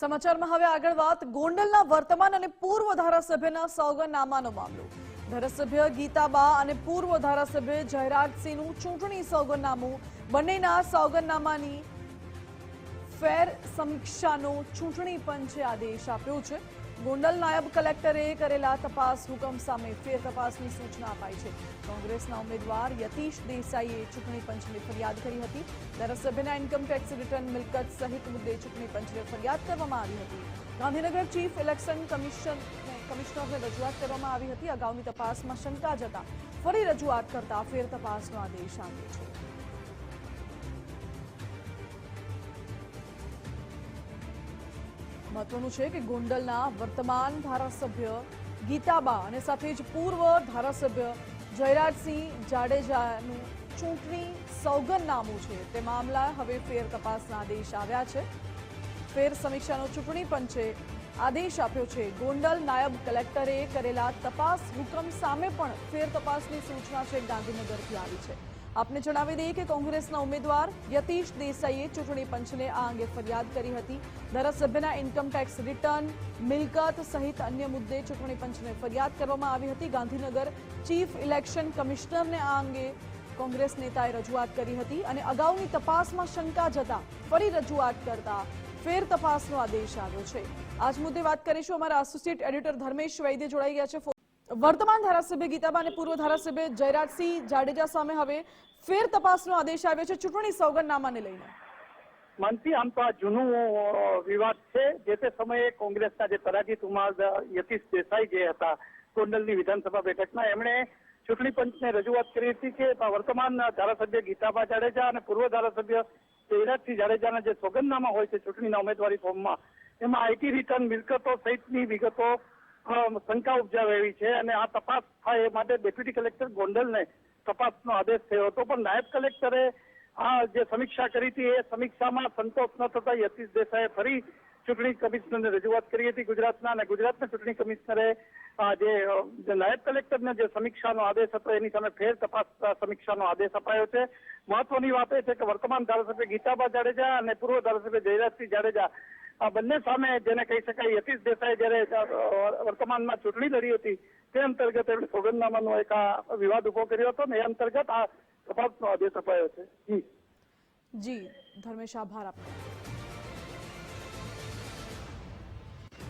સમાચારમાં હવે આગળ વાત. ગોંડલના વર્તમાન અને પૂર્વ ધારાસભ્યના સોગંદનામાનો મામલો. ધારાસભ્ય ગીતાબા અને પૂર્વ ધારાસભ્ય જયરાજસિંહનું ચૂંટણી સોગંદનામું બંનેના સોગંદનામાની ફેર સમીક્ષાનો ચૂંટણી પંચે આદેશ આપ્યો છે. ગોંડલ નાયબ કલેક્ટરે કરેલા તપાસ હુકમ સામે ફેર તપાસની સૂચના અપાઈ છે. કોંગ્રેસના ઉમેદવાર યતીશ દેસાઈએ ચૂંટણી પંચને ફરિયાદ કરી હતી. ધારાસભ્યના ઇન્કમટેક્સ રિટર્ન મિલકત સહિત મુદ્દે ચૂંટણી પંચને ફરિયાદ કરવામાં આવી હતી. ગાંધીનગર ચીફ ઇલેક્શન કમિશન કમિશનરને રજૂઆત કરવામાં આવી હતી. અગાઉની તપાસમાં શંકા જતા ફરી રજૂઆત કરતા ફેર તપાસનો આદેશ આપ્યો છે. મહત્વનું છે કે ગોંડલના વર્તમાન ધારાસભ્ય ગીતાબા અને સાથે જ પૂર્વ ધારાસભ્ય જયરાજસિંહ જાડેજાનું ચૂંટણી સોગંદનામું છે. તે મામલા હવે ફેર તપાસના આદેશ આવ્યા છે. ફેર સમીક્ષાનો ચૂંટણી પંચે આદેશ આપ્યો છે. ગોંડલ નાયબ કલેક્ટરે કરેલા તપાસ હુકમ સામે પણ ફેર તપાસની સૂચના છે ગાંધીનગરથી આવી છે. આપને જણાવી દઈએ કે કોંગ્રેસના ઉમેદવાર યતીશ દેસાઈએ ચૂંટણી પંચને આ અંગે ફરિયાદ કરી હતી. ધારાસભ્યના ઇન્કમટેક્સ રિટર્ન મિલકત સહિત અન્ય મુદ્દે ચૂંટણી પંચને ફરિયાદ કરવામાં આવી હતી. ગાંધીનગર ચીફ ઇલેક્શન કમિશનરને આ અંગે કોંગ્રેસ નેતાએ રજૂઆત કરી હતી અને અગાઉની તપાસમાં શંકા જતા ફરી રજૂઆત કરતા ફેર તપાસનો આદેશ આવ્યો છે. આજ મુદ્દે વાત કરીશું. અમારા એસોસિએટ એડિટર ધર્મેશ વૈદ્ય જોડાઈ ગયા છે. વર્તમાન ધારાસભ્ય ગીતાબા અને પૂર્વ ધારાસભ્ય જયરાજસિંહ જાડેજા સામે હવે ફેર તપાસનો આદેશ આવ્યો છે ચૂંટણી સોગંદનામાને લઈને. માનસી આમ તો આ જૂનું વિવાદ છે, જે તે સમયે કોંગ્રેસના જે પરાજિત ઉમાર યતીશ દેસાઈ જે હતા, ગોંડલની વિધાનસભા બેઠકમાં એમણે ચૂંટણી પંચને રજૂઆત કરી હતી કે વર્તમાન ધારાસભ્ય ગીતાબા જાડેજા અને પૂર્વ ધારાસભ્ય જયરાજસિંહ જાડેજાના જે સોગંદનામા હોય છે ચૂંટણીના ઉમેદવારી ફોર્મમાં, એમાં આઈટી રિટર્ન મિલકતો સહિતની વિગતો શંકા ઉપજાવે એવી છે અને આ તપાસ થાય એ માટે ડેપ્યુટી કલેક્ટર ગોંડલને તપાસનો આદેશ થયો હતો. પણ નાયબ કલેક્ટરે આ જે સમીક્ષા કરી હતી એ સમીક્ષામાં સંતોષ ન થતા યતીશ દેસાઈએ ફરી ચૂંટણી કમિશનરને રજૂઆત કરી હતી ગુજરાતના અને ગુજરાતના ચૂંટણી કમિશનરે જે નાયબ કલેક્ટરને જે સમીક્ષાનો આદેશ હતો એની સામે ફેર તપાસ સમીક્ષાનો આદેશ અપાયો છે. મહત્વની વાત એ છે કે વર્તમાન ધારાસભ્ય ગીતાબા જાડેજા અને પૂર્વ ધારાસભ્ય જયરાજસિંહ જાડેજા આ બંને સામે જેને કહી શકાય યતીશ દેસાઈ જયારે વર્તમાનમાં ચૂંટણી લડી હતી, તે અંતર્ગત એમણે સોગંદનામાનો એક આ વિવાદ ઊભો કર્યો હતો ને એ અંતર્ગત આ તપાસનો આદેશ અપાયો છે. જી જી, ધર્મેશ, આભાર આપનો.